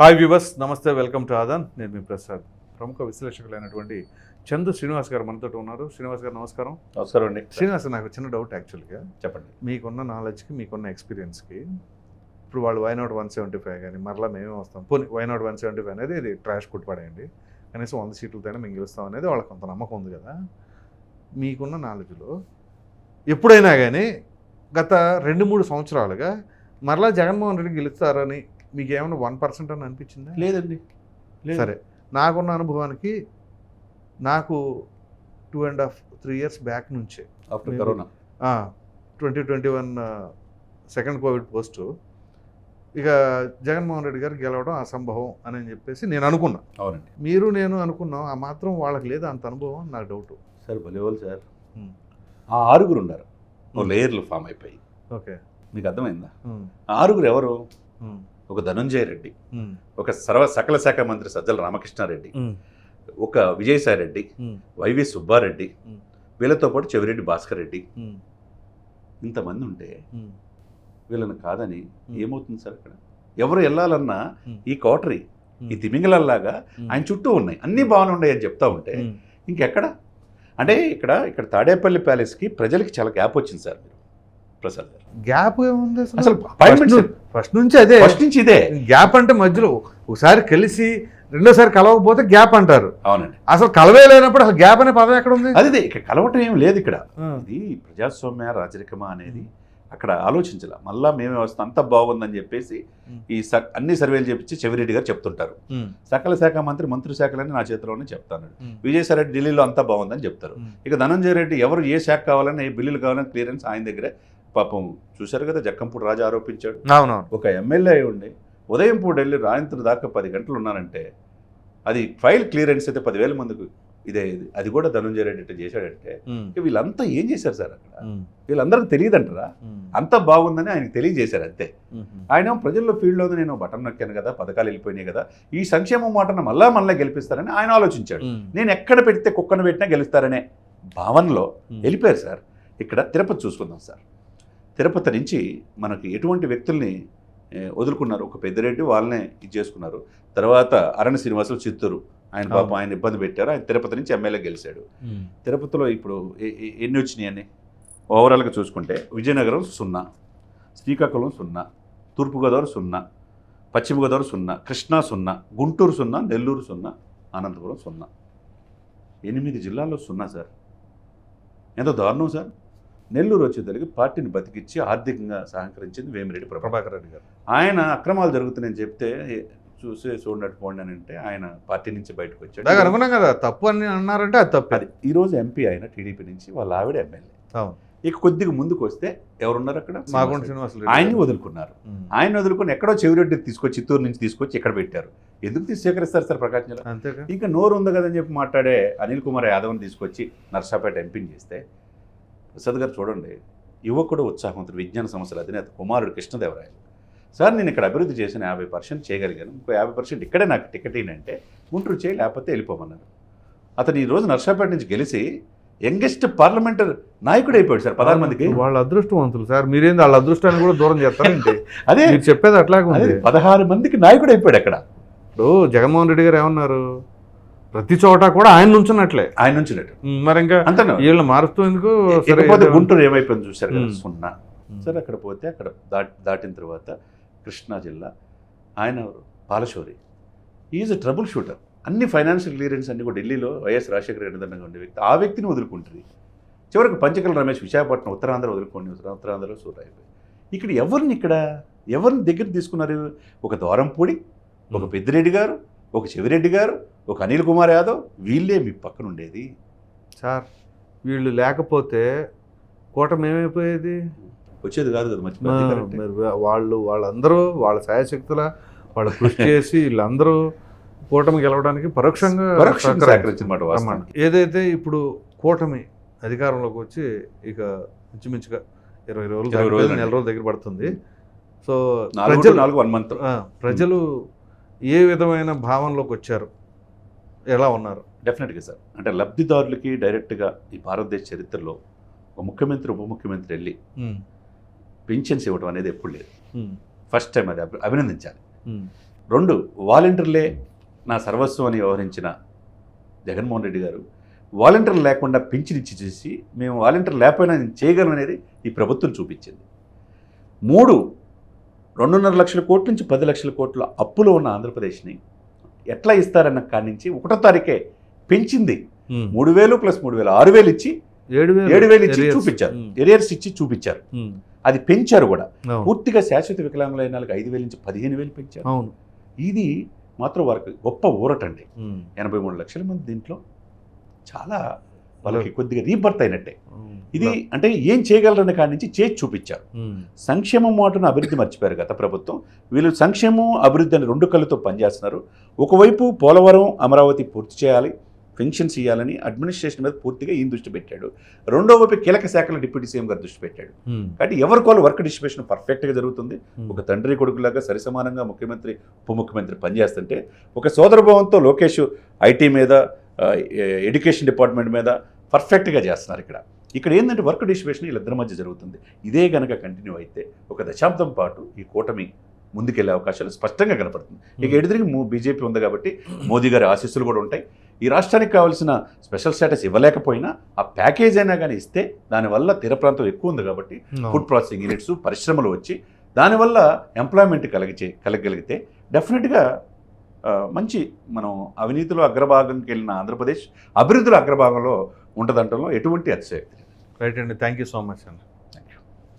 Hi వివస్ నమస్తే welcome to ఆదాన్ నేను మీ ప్రసాద్. ప్రముఖ విశ్లేషకులైనటువంటి చందు శ్రీనివాస్ గారు మనతో ఉన్నారు. శ్రీనివాస్ గారు నమస్కారం. నమస్కారం అండి. శ్రీనివాస్ నాకు చిన్న డౌట్ యాక్చువల్గా చెప్పండి. మీకున్న నాలెడ్జ్కి మీకున్న ఎక్స్పీరియన్స్కి ఇప్పుడు వాళ్ళు why not one seventy five కానీ మరలా మేమే వస్తాం. పోనీ why not one seventy five అనేది ఇది ట్రాష్ కొట్టుపడేయండి కనీసం వంద సీట్లతోనే మేము గెలుస్తాం అనేది వాళ్ళకి కొంత నమ్మకం ఉంది కదా. మీకున్న నాలెడ్జ్లో ఎప్పుడైనా కానీ గత రెండు మూడు సంవత్సరాలుగా మరలా జగన్మోహన్ రెడ్డి గెలుస్తారని మీకు ఏమైనా వన్ పర్సెంట్ అని అనిపించిందా? లేదండి. లేదు. సరే. నాకున్న అనుభవానికి నాకు two and half three years back నుంచే. After. Corona. Twenty twenty one second covid post. ఇక జగన్మోహన్ రెడ్డి గారు గెలవడం అసంభవం అని చెప్పేసి నేను అనుకున్నా. అవునండి. మీరు నేను అనుకున్నాం. ఆ మాత్రం వాళ్ళకి లేదు. అంత అనుభవం అని నాకు డౌట్. Sir భలేవాళ్ళు sir. ఆ ఆరుగురు ఉన్నారు. లేయర్లు ఫామ్ అయిపోయి. ఓకే. మీకు అర్థమైందా? ఆరుగురు ఎవరు? ఒక ధనుంజయ రెడ్డి ఒక సర్వ సకల శాఖ మంత్రి సజ్జల రామకృష్ణారెడ్డి ఒక విజయసాయి రెడ్డి వైవి సుబ్బారెడ్డి. వీళ్ళతో పాటు చెవిరెడ్డి భాస్కర్ రెడ్డి ఇంతమంది ఉంటే వీళ్ళని కాదని. ఏమవుతుంది సార్ అక్కడ ఎవరు వెళ్ళాలన్నా. ఈ కోటరీ ఈ తిమింగలల్లాగా ఆయన చుట్టూ ఉన్నాయి. అన్నీ బాగానే ఉన్నాయి అని చెప్తా ఉంటే ఇంకెక్కడ? అంటే ఇక్కడ ఇక్కడ తాడేపల్లి ప్యాలెస్కి ప్రజలకి చాలా గ్యాప్ వచ్చింది సార్ మీరు. ప్రసాద్ గారు. గ్యాప్ ఏముంది అసలు? ఫస్ట్ నుంచి అదే. ఫస్ట్ నుంచి ఇదే. గ్యాప్ అంటే మధ్యలో ఒకసారి కలిసి రెండోసారి కలవకపోతే గ్యాప్ అంటారు. అవునండి. అసలు కలవే లేనప్పుడు అసలు గ్యాప్ అనే పదం ఎక్కడ ఉంది? అదే ఇక్కడ కలవటం ఏం లేదు ఇక్కడ. ఇది ప్రజాస్వామ్య రాజరికమా అనేది అక్కడ ఆలోచించాల. మళ్ళా మేమే వస్తాం అంత బాగుందని చెప్పేసి. ఈ స- అన్ని సర్వేలు చెప్పించి చెవిరెడ్డి గారు చెప్తుంటారు. సకల శాఖ మంత్రి మంత్రి శాఖలన్నీ నా చేతిలోనే చెప్తాను ఉమ్, విజయసాయి రెడ్డి ఢిల్లీలో అంతా బాగుందని చెప్తారు. ఇక ధనంజయ రెడ్డి ఎవరు ఏ శాఖ కావాలని ఏ బిల్లులు కావాలని క్లియరెన్స్ ఆయన దగ్గరే పాపం చూశారు కదా జక్కంపూడి రాజు ఆరోపించాడు. అవునవును. ఒక ఎమ్మెల్యే అయి ఉండి ఉదయం పూట వెళ్ళి రాయంత్రి దాకా పది గంటలు ఉన్నారంటే అది ఫైల్ క్లియరెన్స్ అయితే పదివేల మందికి ఇదే ఇది. అది కూడా ధనంజయ రెడ్డి చేశాడంటే వీళ్ళంతా ఏం చేశారు సార్ అక్కడ? వీళ్ళందరికీ తెలియదంటారా? అంత బాగుందని ఆయనకు తెలియజేశారు అంతే. ఆయన ప్రజల్లో ఫీల్డ్లో నేను బటన్ నొక్కాను కదా పథకాలు వెళ్ళిపోయినాయి కదా ఈ సంక్షేమం మాటను మళ్ళా మళ్ళీ గెలిపిస్తారని ఆయన ఆలోచించాడు. నేను ఎక్కడ పెడితే కుక్కను పెట్టినా గెలుస్తారనే భావనలో. వెళ్ళిపోయారు సార్. ఇక్కడ తిరుపతి చూసుకుందాం సార్. తిరుపతి నుంచి మనకి ఎటువంటి వ్యక్తుల్ని వదులుకున్నారు? ఒక పెద్దిరెడ్డి వాళ్ళనే ఇది చేసుకున్నారు. తర్వాత అరణ్య శ్రీనివాసులు చిత్తూరు. ఆయన పాపం. ఆయన ఇబ్బంది పెట్టారు. ఆయన తిరుపతి నుంచి ఎమ్మెల్యే గెలిచాడు. తిరుపతిలో ఇప్పుడు ఎన్ని వచ్చినాయి అని ఓవరాల్గా చూసుకుంటే విజయనగరం సున్నా శ్రీకాకుళం సున్నా తూర్పుగోదావరి సున్నా పశ్చిమ గోదావరి సున్నా కృష్ణా సున్నా గుంటూరు సున్నా నెల్లూరు సున్నా అనంతపురం సున్నా. ఎనిమిది జిల్లాల్లో సున్నా సార్. ఎంతో దారుణం సార్? నెల్లూరు వచ్చేసరికి పార్టీని బతికిచ్చి ఆర్థికంగా సహకరించింది వేమిరెడ్డి ప్రభాకర్ రెడ్డి గారు. ఆయన అక్రమాలు జరుగుతున్నాయని చెప్తే చూసే చూడనట్టు పోండి అని అంటే ఆయన పార్టీ నుంచి బయటకు వచ్చాడు. అనుకున్నాం కదా తప్పు అని అన్నారంటే అది తప్పు. అది ఈరోజు ఎంపీ ఆయన టీడీపీ నుంచి వాళ్ళ ఆవిడ ఎమ్మెల్యే. అవును. ఇక కొద్దిగా ముందుకు వస్తే ఎవరున్నారు అక్కడ? మాగుంట. ఆయన్ని వదులుకున్నారు. ఆయన వదులుకొని ఎక్కడో చెవిరెడ్డి తీసుకొచ్చి చిత్తూరు నుంచి తీసుకొచ్చి ఇక్కడ పెట్టారు. ఎందుకు తీసి సేకరిస్తారు సార్ ప్రకాశం జిల్లా? ఇంకా నోరు ఉంది కదని చెప్పి మాట్లాడే అనిల్ కుమార్ యాదవ్ని తీసుకొచ్చి నర్సాపేట ఎంపీని చేస్తే ప్రసాద్ గారు చూడండి యువకుడు ఉత్సాహవంతుడు విజ్ఞాన సంస్థల అధినేత కుమారుడు కృష్ణదేవరాయలు. సార్ నేను ఇక్కడ అభివృద్ధి చేసిన యాభై పర్సెంట్ చేయగలిగాను. ఇంకో యాభై పర్సెంట్ ఇక్కడే నాకు టికెట్ అంటే గుంటూరు చేయి లేకపోతే వెళ్ళిపోమన్నారు. అతను ఈ రోజు నర్సాపేట నుంచి గెలిచి యంగెస్ట్ పార్లమెంటర్ నాయకుడు అయిపోయాడు సార్ పదహారు మందికి. వాళ్ళ అదృష్టవంతులు సార్. మీరేంది వాళ్ళ అదృష్టాన్ని కూడా దూరం చేస్తారండి అదే. మీరు చెప్పేది అట్లాగే పదహారు మందికి నాయకుడు అయిపోయాడు అక్కడ. ఇప్పుడు జగన్మోహన్ రెడ్డి గారు ఏమన్నారు? ప్రతి చోట కూడా ఆయన నుంచున్నట్లే. ఆయన నుంచి నెట్టు. ఉమ్, మరి ఇంకా అంతేనా? వీళ్ళని మారుస్తూ ఎందుకు? సరే ఇకపోతే ఏదో- గుంటూరు ఏమైపోయింది చూశారు ఉమ్. సున్నా. సరే అక్కడ పోతే అక్కడ దాటి దాటిన తర్వాత కృష్ణా జిల్లా ఆయన Balashowry. Is a trouble shooter అన్ని ఫైనాన్షియల్ క్లియరెన్స్ అన్ని కూడా ఢిల్లీలో వైఎస్ రాజశేఖర రెడ్డి దండంగా ఉండే వ్యక్తి. ఆ వ్యక్తిని వదులుకుంటుంది. చివరికి పంచకల రమేష్ విశాఖపట్నం ఉత్తరాంధ్ర వదులుకోండి ఉత్తరా- ఉత్తరాంధ్రలో సూర్ అయిపోయి ఇక్కడ ఎవరిని ఇక్కడ ఎవరిని దగ్గర తీసుకున్నారు? ఒక ద్వారంపూడి ఒక. పెద్దిరెడ్డి గారు ఒక చెవిరెడ్డి గారు ఒక అనిల్ కుమార్ యాదవ్ వీళ్ళే మీ పక్కన ఉండేది సార్ వీళ్ళు లేకపోతే కూటమి ఏమైపోయేది వచ్చేది కాదు కదా మంచి వాళ్ళు వాళ్ళందరూ వాళ్ళ సాయశక్తుల వాళ్ళ కృషి చేసి వీళ్ళందరూ కూటమి గెలవడానికి పరోక్షంగా. ఏదైతే ఇప్పుడు కూటమి అధికారంలోకి వచ్చి ఇక ఇంచుమించుగా ఇరవై రోజులు ఇరవై దాటిపోయింది, రోజులు నెల రోజులు దగ్గర పడుతుంది. సో నాలుగు ప్రజలు నాలుగు వన్ మంత్. ప్రజలు ఏ విధమైన భావనలోకి వచ్చారు? ఎలా ఉన్నారు? డెఫినెట్గా సార్. అంటే లబ్ధిదారులకి డైరెక్ట్గా ఈ భారతదేశ చరిత్రలో ఒక ముఖ్యమంత్రి ఉప ముఖ్యమంత్రి వెళ్ళి పెన్షన్స్ ఇవ్వడం అనేది ఎప్పుడు లేదు. ఫస్ట్ టైం అది అభి- అభినందించాలి. రెండు వాలంటీర్లే నా సర్వస్వం అని వ్యవహరించిన జగన్మోహన్ రెడ్డి గారు వాలంటీర్లు లేకుండా పింఛన్ ఇచ్చి చేసి మేము వాలంటీర్ లేకపోయినా నేను చేయగలను అనేది ఈ ప్రభుత్వం చూపించింది. మూడు రెండున్నర లక్షల కోట్ల నుంచి పది లక్షల కోట్ల అప్పులో ఉన్న ఆంధ్రప్రదేశ్ని ఎట్లా ఇస్తారన్న కాడి నుంచి ఒకటో తారీఖే పెంచింది. మూడు వేలు ప్లస్ మూడు వేలు ఆరు వేలు ఇచ్చి ఏడు వేలు ఇచ్చి. చూపించారు. ఎరియర్స్ ఇచ్చి చూపించారు. అది పెంచారు కూడా. పూర్తిగా శాశ్వత వికలాంగులైన వాళ్ళకి ఐదు వేల నుంచి పదిహేను వేలు పెంచారు అవును ఇది మాత్రం వారికి గొప్ప ఊరటండి. ఎనభై మూడు లక్షల మంది దీంట్లో చాలా వాళ్ళకి కొద్దిగా రీబర్త్ అయినట్టే. ఇది అంటే ఏం చేయగలరనే కాడి నుంచి చేసి చూపించారు. సంక్షేమం మాటను అభివృద్ధి మర్చిపోయారు గత ప్రభుత్వం. వీళ్ళు సంక్షేమం అభివృద్ధి అని రెండు కళ్ళతో పనిచేస్తున్నారు. ఒకవైపు పోలవరం అమరావతి పూర్తి చేయాలి పెన్షన్స్ ఇవ్వాలని అడ్మినిస్ట్రేషన్ మీద పూర్తిగా ఈయన దృష్టి పెట్టాడు. రెండో వైపు కీలక శాఖలో డిప్యూటీ సీఎం గారు దృష్టి పెట్టాడు. కాబట్టి ఎవరికి వాళ్ళు వర్క్ డిస్ట్రిబ్యూషన్ పర్ఫెక్ట్గా జరుగుతుంది. ఒక తండ్రి కొడుకులాగా సరిసమానంగా ముఖ్యమంత్రి ఉప ముఖ్యమంత్రి పనిచేస్తుంటే ఒక సోదరభావంతో లోకేష్ ఐటీ మీద ఎడ్యుకేషన్ డిపార్ట్మెంట్ మీద పర్ఫెక్ట్గా చేస్తున్నారు ఇక్కడ. ఇక్కడ ఏంటంటే వర్క్ డిస్ట్రిబ్యూషన్ వీళ్ళిద్దరి మధ్య జరుగుతుంది ఇదే కనుక కంటిన్యూ అయితే ఒక దశాబ్దం పాటు ఈ కూటమి ముందుకెళ్ళే అవకాశాలు స్పష్టంగా కనపడుతుంది ఇక ఎదురుగా బీజేపీ ఉంది కాబట్టి మోదీ గారి ఆశీస్సులు కూడా ఉంటాయి ఈ రాష్ట్రానికి కావాల్సిన స్పెషల్ స్టేటస్ ఇవ్వలేకపోయినా ఆ ప్యాకేజ్ అయినా కానీ ఇస్తే దానివల్ల తీర ప్రాంతం ఎక్కువ ఉంది కాబట్టి. ఫుడ్ ప్రాసెసింగ్ యూనిట్స్ పరిశ్రమలు వచ్చి దానివల్ల ఎంప్లాయ్మెంట్ కలిగి కలగలిగితే డెఫినెట్గా మంచి మనం అవినీతిలో అగ్రభాగంకి వెళ్ళిన ఆంధ్రప్రదేశ్ అభివృద్ధిలో అగ్రభాగంలో ఉంటుందంటంలో ఎటువంటి అతిశయోక్తి. రైట్ అండి థ్యాంక్ యూ సో మచ్ అండి